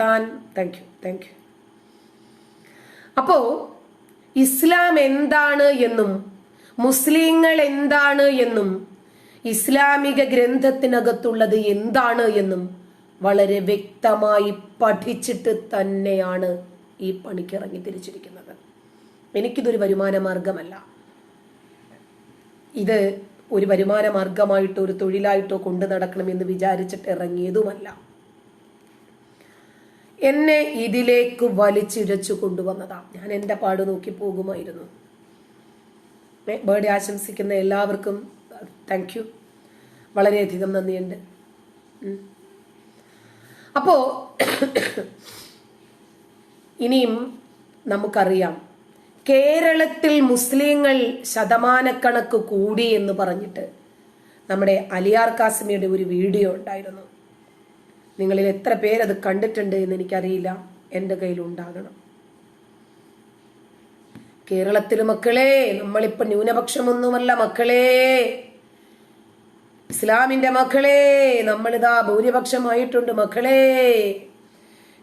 താൻ thank you thank you അപ്പോ ഇസ്ലാം എന്താണ് എന്നും മുസ്ലിങ്ങൾ എന്താണ് എന്നും ഇസ്ലാമിക ഗ്രന്ഥത്തിനകത്തുള്ളത് എന്താണ് എന്നും വളരെ വ്യക്തമായി പഠിച്ചിട്ട് തന്നെയാണ് ഈ പണിക്ക് ഇറങ്ങി തിരിച്ചിരിക്കുന്നത്. എനിക്കിതൊരു വരുമാന മാർഗമല്ല ഇത് ഒരു വരുമാന മാർഗമായിട്ടോ ഒരു തൊഴിലായിട്ടോ കൊണ്ടു നടക്കണമെന്ന് വിചാരിച്ചിട്ട് ഇറങ്ങിയതുമല്ല. എന്നെ ഇതിലേക്ക് വലിച്ചിഴച്ചു കൊണ്ടുവന്നതാണ് ഞാൻ എന്റെ പാട് നോക്കി പോകുമായിരുന്നു. ബേർഡേ ആശംസിക്കുന്ന എല്ലാവർക്കും താങ്ക് യു വളരെയധികം നന്ദിയുണ്ട്. അപ്പോൾ അപ്പോ ഇനിയും നമുക്കറിയാം. കേരളത്തിൽ മുസ്ലിങ്ങൾ ശതമാനക്കണക്ക് കൂടി എന്ന് പറഞ്ഞിട്ട് നമ്മുടെ അലിയാർ കാസിമിയുടെ ഒരു വീഡിയോ ഉണ്ടായിരുന്നു. നിങ്ങളിൽ എത്ര പേരത് കണ്ടിട്ടുണ്ട് എന്ന് എനിക്കറിയില്ല. എന്റെ കയ്യിൽ കയ്യിലുണ്ടാകണം കേരളത്തിൽ മക്കളെ നമ്മളിപ്പോ ന്യൂനപക്ഷമൊന്നുമല്ല മക്കളെ. ഇസ്ലാമിന്റെ മക്കളെ നമ്മളിതാ ഭൂരിപക്ഷമായിട്ടുണ്ട് മക്കളെ.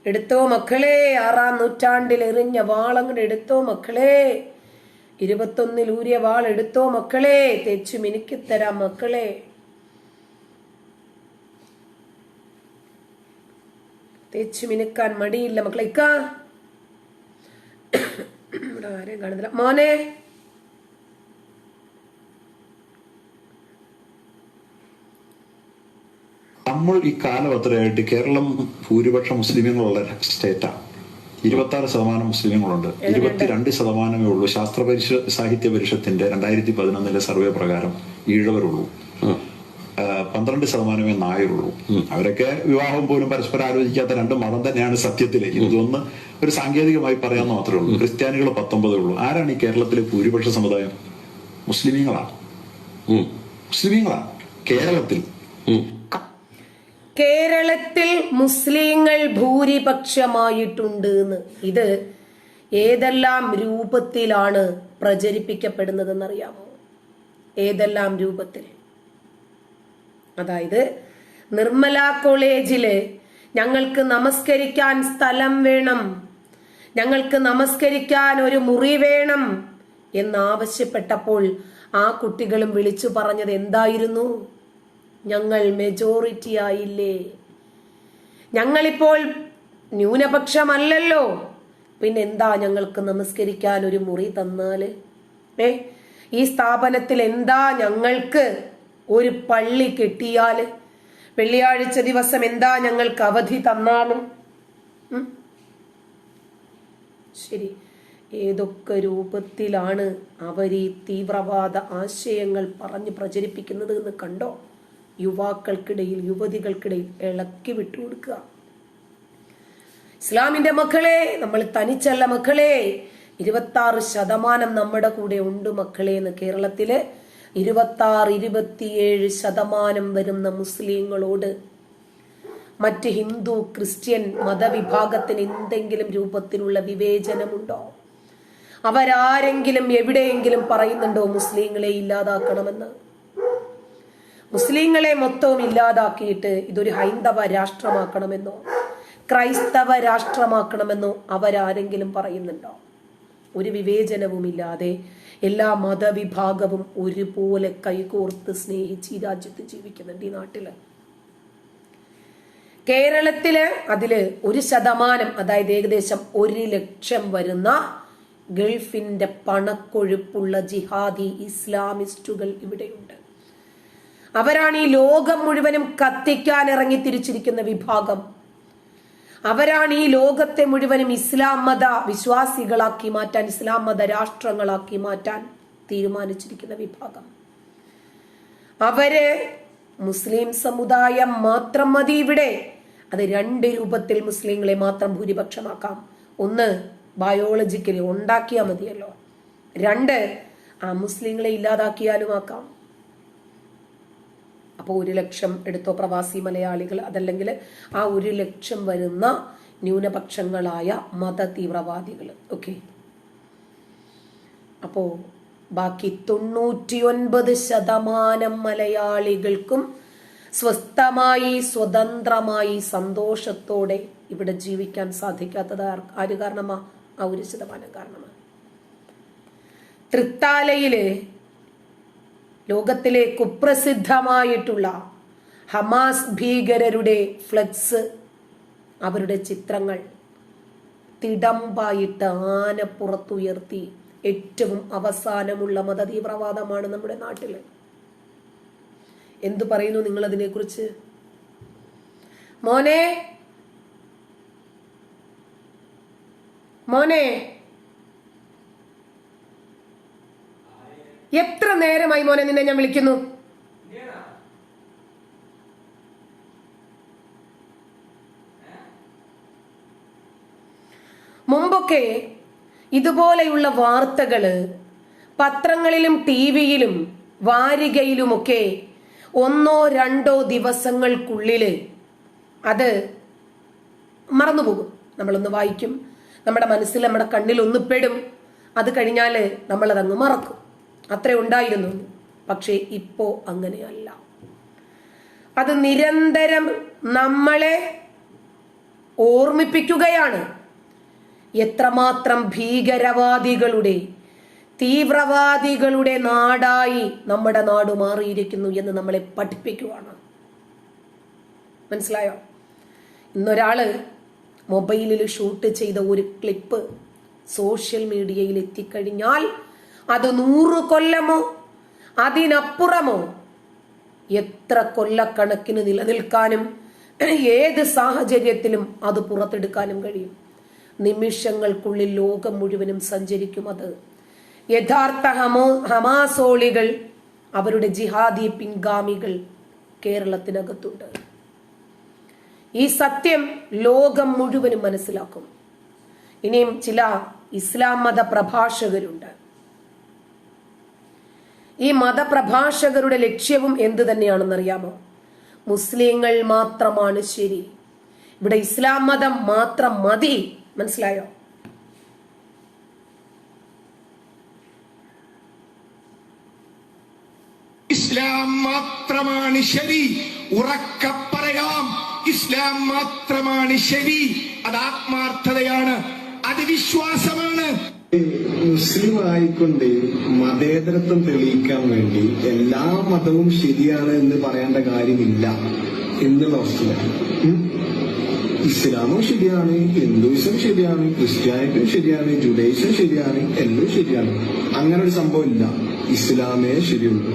എടുത്തോ മക്കളെ ആറാം നൂറ്റാണ്ടിൽ എറിഞ്ഞ വാളങ്ങട് എടുത്തോ മക്കളെ. ഇരുപത്തൊന്നിൽ ഊരിയ വാൾ എടുത്തോ മക്കളെ. തെച്ചു മിനുക്കിത്തരാം മക്കളെ. തേച്ചു മിനുക്കാൻ മടിയില്ല മക്കളെ. ഇക്ക. ഇവിടെ ആരെയും കാണുന്നില്ല. മോനെ. നമ്മൾ ഈ കാലം അത്രയായിട്ട് കേരളം ഭൂരിപക്ഷ മുസ്ലിമുകളുള്ള സ്റ്റേറ്റാണ് ഇരുപത്തി ആറ് ശതമാനം മുസ്ലിങ്ങളുണ്ട്. ഇരുപത്തിരണ്ട് ശതമാനമേ ഉള്ളൂ ശാസ്ത്ര പരിഷ സാഹിത്യ പരിഷത്തിന്റെ രണ്ടായിരത്തി പതിനൊന്നിലെ സർവേ പ്രകാരം ഈഴവരുള്ളൂ. പന്ത്രണ്ട് ശതമാനമേ നായരുള്ളൂ അവരൊക്കെ വിവാഹം പോലും പരസ്പരം ആലോചിക്കാത്ത രണ്ട് മതം തന്നെയാണ് സത്യത്തിൽ ഇതൊന്ന് ഒരു സാങ്കേതികമായി പറയാൻ മാത്രമേ ഉള്ളൂ. ക്രിസ്ത്യാനികൾ പത്തൊമ്പതേ ഉള്ളൂ. ആരാണ് ഈ കേരളത്തിലെ ഭൂരിപക്ഷ സമുദായം? മുസ്ലിമീങ്ങളാണ്. മുസ്ലിമീങ്ങളാണ്. കേരളത്തിൽ. കേരളത്തിൽ മുസ്ലിങ്ങൾ ഭൂരിപക്ഷമായിട്ടുണ്ട് എന്ന് ഇത് ഏതെല്ലാം രൂപത്തിലാണ് പ്രചരിപ്പിക്കപ്പെടുന്നതെന്നറിയാമോ? ഏതെല്ലാം രൂപത്തിൽ? അതായത് നിർമ്മല കോളേജിൽ ഞങ്ങൾക്ക് നമസ്കരിക്കാൻ സ്ഥലം വേണം. ഞങ്ങൾക്ക് നമസ്കരിക്കാൻ ഒരു മുറി വേണം എന്നാവശ്യപ്പെട്ടപ്പോൾ ആ കുട്ടികളും വിളിച്ചു പറഞ്ഞത് എന്തായിരുന്നു? ഞങ്ങൾ മെജോറിറ്റി ആയില്ലേ ഞങ്ങളിപ്പോൾ ന്യൂനപക്ഷമല്ലല്ലോ. പിന്നെന്താ ഞങ്ങൾക്ക് നമസ്കരിക്കാൻ ഒരു മുറി തന്നാൽ? ഏ ഈ സ്ഥാപനത്തിൽ എന്താ ഞങ്ങൾക്ക്? ഒരു പള്ളി കെട്ടിയാൽ വെള്ളിയാഴ്ച ദിവസം എന്താ ഞങ്ങൾക്ക് അവധി തന്നാലും? ശരി. ഏതൊക്കെ രൂപത്തിലാണ് അവർ ഈ തീവ്രവാദ ആശയങ്ങൾ പറഞ്ഞ് പ്രചരിപ്പിക്കുന്നത് എന്ന് കണ്ടോ? യുവാക്കൾക്കിടയിൽ യുവതികൾക്കിടയിൽ ഇളക്കി വിട്ടുകൊടുക്കുക ഇസ്ലാമിന്റെ മക്കളെ നമ്മൾ തനിച്ചല്ല മക്കളെ. ഇരുപത്തി ശതമാനം നമ്മുടെ കൂടെ ഉണ്ട് മക്കളെ എന്ന് കേരളത്തിൽ ഇരുപത്തി ആറ് ഇരുപത്തിയേഴ് ശതമാനം വരുന്ന മുസ്ലിങ്ങളോട് മറ്റ് ഹിന്ദു ക്രിസ്ത്യൻ മതവിഭാഗത്തിന് എന്തെങ്കിലും രൂപത്തിലുള്ള വിവേചനമുണ്ടോ? അവരാരെങ്കിലും എവിടെയെങ്കിലും പറയുന്നുണ്ടോ മുസ്ലിങ്ങളെ ഇല്ലാതാക്കണമെന്ന്? മുസ്ലിങ്ങളെ മൊത്തവും ഇല്ലാതാക്കിയിട്ട് ഇതൊരു ഹൈന്ദവ രാഷ്ട്രമാക്കണമെന്നോ ക്രൈസ്തവ രാഷ്ട്രമാക്കണമെന്നോ അവരാരെങ്കിലും പറയുന്നുണ്ടോ? ഒരു വിവേചനവുമില്ലാതെ എല്ലാ മതവിഭാഗവും ഒരുപോലെ കൈകോർത്ത് സ്നേഹിച്ച് ഈ രാജ്യത്ത് ജീവിക്കുന്നുണ്ട് ഈ നാട്ടിൽ. കേരളത്തിൽ അതിൽ ഒരു ശതമാനം അതായത് ഏകദേശം ഒരു ലക്ഷം വരുന്ന ഗൾഫിന്റെ പണക്കൊഴുപ്പുള്ള ജിഹാദി ഇസ്ലാമിസ്റ്റുകൾ ഇവിടെയുണ്ട്. അവരാണ് ഈ ലോകം മുഴുവനും കത്തിക്കാൻ ഇറങ്ങി തിരിച്ചിരിക്കുന്ന വിഭാഗം. അവരാണ് ഈ ലോകത്തെ മുഴുവനും ഇസ്ലാം മത വിശ്വാസികളാക്കി മാറ്റാൻ ഇസ്ലാം മത രാഷ്ട്രങ്ങളാക്കി മാറ്റാൻ തീരുമാനിച്ചിരിക്കുന്ന വിഭാഗം. അവർ മുസ്ലിം സമുദായം മാത്രം മതി ഇവിടെ. അത് രണ്ട് രൂപത്തിൽ മുസ്ലിങ്ങളെ മാത്രം ഭൂരിപക്ഷമാക്കാം. ഒന്ന് ബയോളജിക്കലി ഉണ്ടാക്കിയാൽ മതിയല്ലോ. രണ്ട് ആ മുസ്ലിങ്ങളെ ഇല്ലാതാക്കിയാലും ആക്കാം. അപ്പോൾ ഒരു ലക്ഷം എടുത്തോ പ്രവാസി മലയാളികൾ. അതല്ലെങ്കിൽ ആ ഒരു ലക്ഷം വരുന്ന ന്യൂനപക്ഷങ്ങളായ മത തീവ്രവാദികൾ ഓക്കെ? അപ്പോ ബാക്കി തൊണ്ണൂറ്റിയൊൻപത് ശതമാനം മലയാളികൾക്കും സ്വസ്ഥമായി സ്വതന്ത്രമായി സന്തോഷത്തോടെ ഇവിടെ ജീവിക്കാൻ സാധിക്കാത്തത് ആര് കാരണമാ? ആ ഒരു ശതമാനം കാരണമാണ്. തൃത്താലയിൽ ലോകത്തിലെ കുപ്രസിദ്ധമായിട്ടുള്ള ഹമാസ് ഭീകരരുടെ ഫ്ലക്സ് അവരുടെ ചിത്രങ്ങൾ തിടമ്പായിട്ട് ആനപ്പുറത്തുയർത്തി ഏറ്റവും അവസാനമുള്ള മതതീവ്രവാദമാണ് നമ്മുടെ നാട്ടിൽ എന്തു പറയുന്നു നിങ്ങൾ അതിനെക്കുറിച്ച് മോനെ മോനെ എത്ര നേരമായി മോനെ നിന്നെ ഞാൻ വിളിക്കുന്നു? മുമ്പൊക്കെ ഇതുപോലെയുള്ള വാർത്തകൾ പത്രങ്ങളിലും ടി വിയിലും വാരികയിലുമൊക്കെ ഒന്നോ രണ്ടോ ദിവസങ്ങൾക്കുള്ളിൽ അത് മറന്നുപോകും. നമ്മളൊന്ന് വായിക്കും. നമ്മുടെ മനസ്സിൽ നമ്മുടെ കണ്ണിൽ ഒന്ന് പെടും. അത് കഴിഞ്ഞാൽ നമ്മളതങ്ങ് മറക്കും. അത്രേ ഉണ്ടായിരുന്നു. പക്ഷേ ഇപ്പോ അങ്ങനെയല്ല. അത് നിരന്തരം നമ്മളെ ഓർമ്മിപ്പിക്കുകയാണ്. എത്രമാത്രം ഭീകരവാദികളുടെ തീവ്രവാദികളുടെ നാടായി നമ്മുടെ നാട് മാറിയിരിക്കുന്നു എന്ന് നമ്മളെ പഠിപ്പിക്കുവാണ്. മനസ്സിലായോ? ഇന്നൊരാൾ മൊബൈലിൽ ഷൂട്ട് ചെയ്ത ഒരു ക്ലിപ്പ് സോഷ്യൽ മീഡിയയിൽ എത്തിക്കഴിഞ്ഞാൽ അത് നൂറു കൊല്ലമോ? അതിനപ്പുറമോ? എത്ര കൊല്ലക്കണക്കിന് നിലനിൽക്കാനും ഏത് സാഹചര്യത്തിലും അത് പുറത്തെടുക്കാനും കഴിയും. നിമിഷങ്ങൾക്കുള്ളിൽ ലോകം മുഴുവനും സഞ്ചരിക്കും അത്. യഥാർത്ഥ ഹമോ ഹമാസോളികൾ അവരുടെ ജിഹാദി പിൻഗാമികൾ കേരളത്തിനകത്തുണ്ട്. ഈ സത്യം ലോകം മുഴുവനും മനസ്സിലാക്കും. ഇനിയും ചില ഇസ്ലാം മത പ്രഭാഷകരുണ്ട്. ഈ മതപ്രഭാഷകരുടെ ലക്ഷ്യവും എന്ത് തന്നെയാണെന്നറിയാമോ? മുസ്ലിങ്ങൾ മാത്രമാണ് ശരി. ഇവിടെ ഇസ്ലാം മതം മാത്രം മതി. മനസ്സിലായോ? ഇസ്ലാം മാത്രമാണ് ശരി. ഉറക്ക പറയാം. ഇസ്ലാം മാത്രമാണ് ശരി. അത് ആത്മാർത്ഥതയാണ്. അത് വിശ്വാസമാണ്. മുസ്ലിം ആയിക്കൊണ്ട് മതേതരത്വം തെളിയിക്കാൻ വേണ്ടി എല്ലാ മതവും ശരിയാണ് എന്ന് പറയേണ്ട കാര്യമില്ല എന്നുള്ള വസ്തുത ഉം. ഇസ്ലാമും ശരിയാണ് ഹിന്ദുയിസം ശരിയാണ് ക്രിസ്ത്യാനിറ്റും ശരിയാണ് ജുഡൈസം ശരിയാണ് എല്ലാം ശരിയാണ്. അങ്ങനെ ഒരു സംഭവം ഇല്ല. ഇസ്ലാമേ ശരിയുള്ളൂ.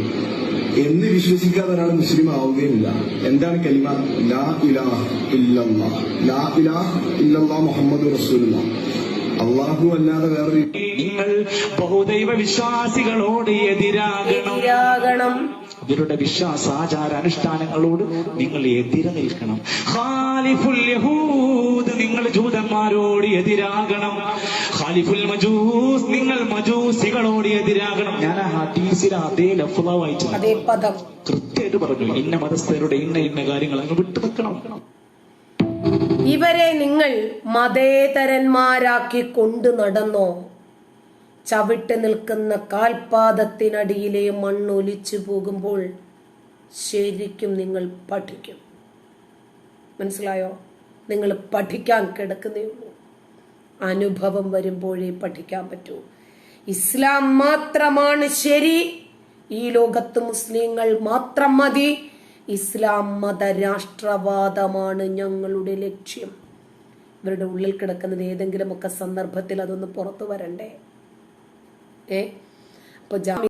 എന്ന് വിശ്വസിക്കാതെ ഒരാൾ മുസ്ലിം ആവുകയില്ല. എന്താണ് കലിമ? ലാ ഇലാഹ ഇല്ലല്ലാ. ലാ ഇലാഹ ഇല്ലല്ലാ മുഹമ്മദ് റസൂലുള്ള. അള്ളാഹു അല്ലാതെ വേറെ നിങ്ങൾ ബഹുദൈവ വിശ്വാസികളോട് എതിരാകണം. അവരുടെ വിശ്വാസ വിശ്വാസാചാര അനുഷ്ഠാനങ്ങളോട് നിങ്ങൾ എതിരെ നിൽക്കണം. ഖാലിഫുൽ യഹൂദ് നിങ്ങൾ ജൂതന്മാരോട് എതിരാകണം. ഖാലിഫുൽ മജൂസ് നിങ്ങൾ മജൂസികളോട് എതിരാകണം. ഞാൻ ആ ഹദീസിൽ അതേ ലഫ്ള വായിച്ചു അതേ പദം. കൃത്യമായിട്ട് പറഞ്ഞു. ഇന്ന മതസ്ഥരുടെ ഇന്ന ഇന്ന കാര്യങ്ങൾ അങ്ങ് വിട്ടു വെക്കണം ഇവരെ നിങ്ങൾ മതേതരന്മാരാക്കി കൊണ്ടു നടന്നോ? ചവിട്ട് നിൽക്കുന്ന കാൽപാദത്തിനടിയിലെ മണ്ണൊലിച്ചു പോകുമ്പോൾ ശരിക്കും നിങ്ങൾ പഠിക്കും. മനസ്സിലായോ? നിങ്ങൾ പഠിക്കാൻ കിടക്കുന്നേ ഉള്ളൂ. അനുഭവം വരുമ്പോഴേ പഠിക്കാൻ പറ്റൂ. ഇസ്ലാം മാത്രമാണ് ശരി. ഈ ലോകത്ത് മുസ്ലിങ്ങൾ മാത്രം മതി. ഇസ്ലാം മത രാഷ്ട്രവാദമാണ് ഞങ്ങളുടെ ലക്ഷ്യം. ഇവരുടെ ഉള്ളിൽ കിടക്കുന്നത് ഏതെങ്കിലുമൊക്കെ സന്ദർഭത്തിൽ അതൊന്ന് പുറത്തു വരണ്ടേ? ഏ? അപ്പൊ ജാമ്യ